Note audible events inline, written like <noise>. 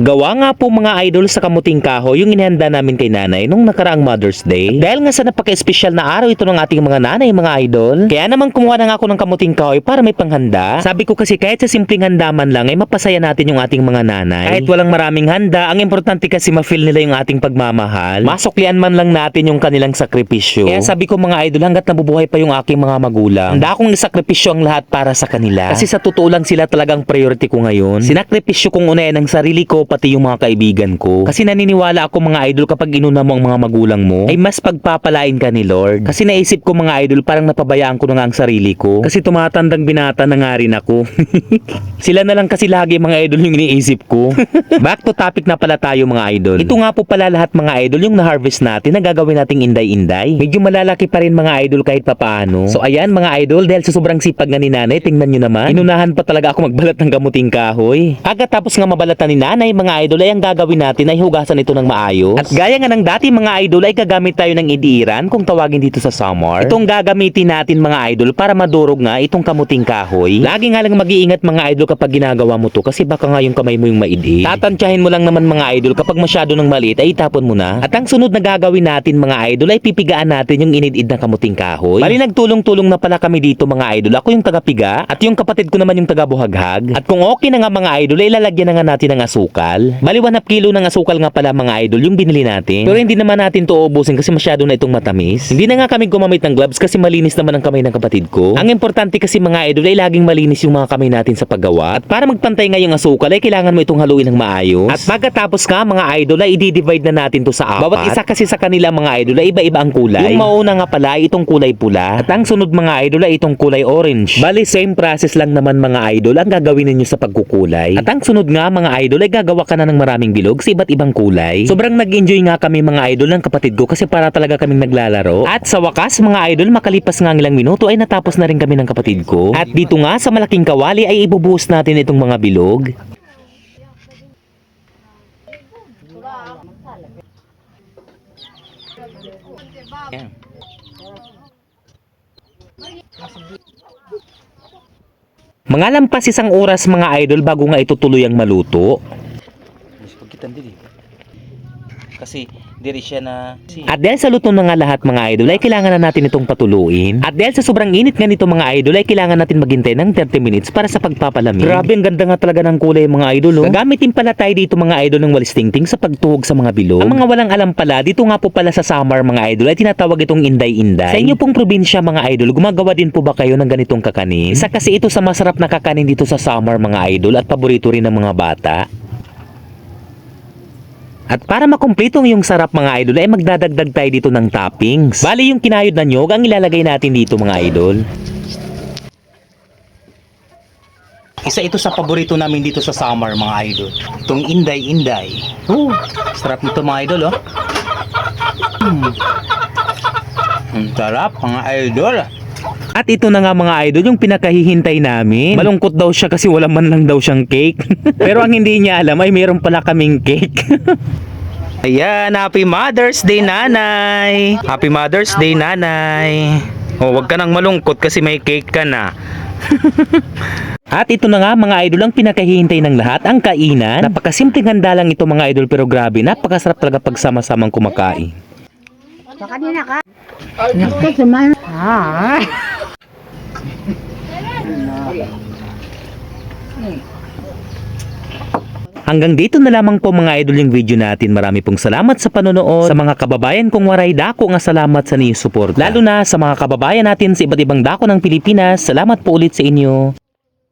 Gawa nga po mga idol sa kamuting kahoy yung inihanda namin kay nanay nung nakaraang Mother's Day. Dahil nga sa napaka-espesyal na araw ito ng ating mga nanay mga idol. Kaya naman kumuha na nga ako ng kamuting kahoy para may panghanda. Sabi ko kasi kahit sa simpleng handa man lang ay mapasaya natin yung ating mga nanay. Kahit walang maraming handa, ang importante kasi ma-feel nila yung ating pagmamahal. Masuklian man lang natin yung kanilang sakripisyo. Kaya sabi ko mga idol hanggat nabubuhay pa yung aking mga magulang, handa akong isakripisyo ang lahat para sa kanila. Kasi sa totoo lang sila talagang priority ko ngayon. Sinakripisyo kong unayan ang sarili ko pati yung mga kaibigan ko. Kasi naniniwala ako mga idol kapag inuna mo ang mga magulang mo, ay mas pagpapalain ka ni Lord. Kasi naisip ko mga idol parang napabayaan ko na nga ang sarili ko. Kasi tumatandang binata na nga rin ako. <laughs> Sila na lang kasi lagi mga idol yung iniisip ko. <laughs> Back to topic na pala tayo mga idol. Ito nga po pala lahat mga idol yung na-harvest natin na gagawin nating inday-inday. Medyo malalaki pa rin mga idol kahit papaano. So ayan mga idol dahil sa sobrang sipag nga ni nanay, tingnan nyo naman. Inunahan pa talaga ako magbalat ng gamuting kahoy. Agad tapos nga mabalatan ni nanay mga idol ay ang gagawin natin ay hugasan ito ng maayos. At gaya nga ng dati mga idol ay gagamit tayo ng idiran kung tawagin dito sa summer. Itong gagamitin natin mga idol para madurog nga itong kamuting kahoy. Lagi nga lang mag-iingat mga idol kapag ginagawa mo to kasi baka nga yung kamay mo yung maidi. Tatantyahin mo lang naman mga idol kapag masyado ng maliit ay itapon mo na. At ang sunod na gagawin natin mga idol ay pipigaan natin yung inid-id na kamuting kahoy. Bali nagtulong-tulong na pala kami dito mga idol. Ako yung taga-piga at yung kapatid ko naman yung taga-buhaghag. At kung okay na nga mga idol ay ilalagyan na nga natin ng asukal. Bali 1 kilo ng asukal nga pala mga idol yung binili natin. Pero hindi naman natin to ubusin kasi masyado na itong matamis. Hindi na nga kami gumamit ng gloves kasi malinis naman ang kamay ng kapatid ko. Ang importante kasi mga idol ay laging malinis yung mga kamay natin sa paggawa. At para magpantay nga yung asukal ay kailangan mo itong haluin ng maayos. At pagkatapos nga mga idol ay i-divide na natin to sa apat. Bawat isa kasi sa kanila mga idol ay iba-iba ang kulay. Yung mauna nga pala ay itong kulay pula. At ang sunod mga idol ay itong kulay orange. Bali same process lang naman mga idol ang gagawin ninyo sa pagkukulay. At ang sunod nga mga idol ay gagawa ka na ng maraming bilog sa iba't ibang kulay. Sobrang nag-enjoy nga kami mga idol ng kapatid ko kasi para talaga kaming naglalaro. At sa wakas mga idol makalipas nga ang ilang minuto ay natapos na rin kami ng kapatid ko. At dito nga sa malaking kawali ay ibubuhos natin itong mga bilog. Yan. Mga lampas isang oras mga idol bago nga ito tuluyang maluto. Mas pagkitan dili. Kasi diri siya na si At dahil sa luto na nga lahat mga idol ay kailangan na natin itong patuluin. At dahil sa sobrang init nga nito mga idol ay kailangan natin maghintay ng 30 minutes para sa pagpapalamig. Grabe ang ganda nga talaga ng kulay mga idol oh. Gagamitin pala tayo dito mga idol ng walis tingting sa pagtuhog sa mga bilog. Ang mga walang alam pala dito nga po pala sa summer mga idol ay tinatawag itong inday-inday. Sa inyo pong probinsya mga idol gumagawa din po ba kayo ng ganitong kakanin? Isa kasi ito sa masarap na kakanin dito sa summer mga idol at paborito rin ng mga bata. At para makumpleto yung sarap mga idol ay magdadagdag tayo dito ng toppings. Bali yung kinayod na nyog ang ilalagay natin dito mga idol. Isa ito sa paborito namin dito sa summer mga idol. Itong Inday Inday. Oh, sarap nito mga idol oh. Hmm. Ang sarap mga idol. At ito na nga mga idol yung pinakahihintay namin. Malungkot daw siya kasi wala man lang daw siyang cake. <laughs> Pero ang hindi niya alam ay meron pala kaming cake. <laughs> Ayan, Happy Mother's Day, Nanay! Happy Mother's Day, Nanay! Oh, wag ka nang malungkot kasi may cake ka na. <laughs> At ito na nga mga idol ang pinakahihintay ng lahat, ang kainan. Napakasimpleng handa lang ito mga idol pero grabe, napakasarap talaga pagsama-samang kumakain. Baka din na ka. Ah. Hanggang dito na lamang po mga idol yung video natin. Marami pong salamat sa panonood. Sa mga kababayan kong waray dako nga salamat sa niyong support. Lalo na sa mga kababayan natin sa iba't ibang dako ng Pilipinas. Salamat po ulit sa inyo.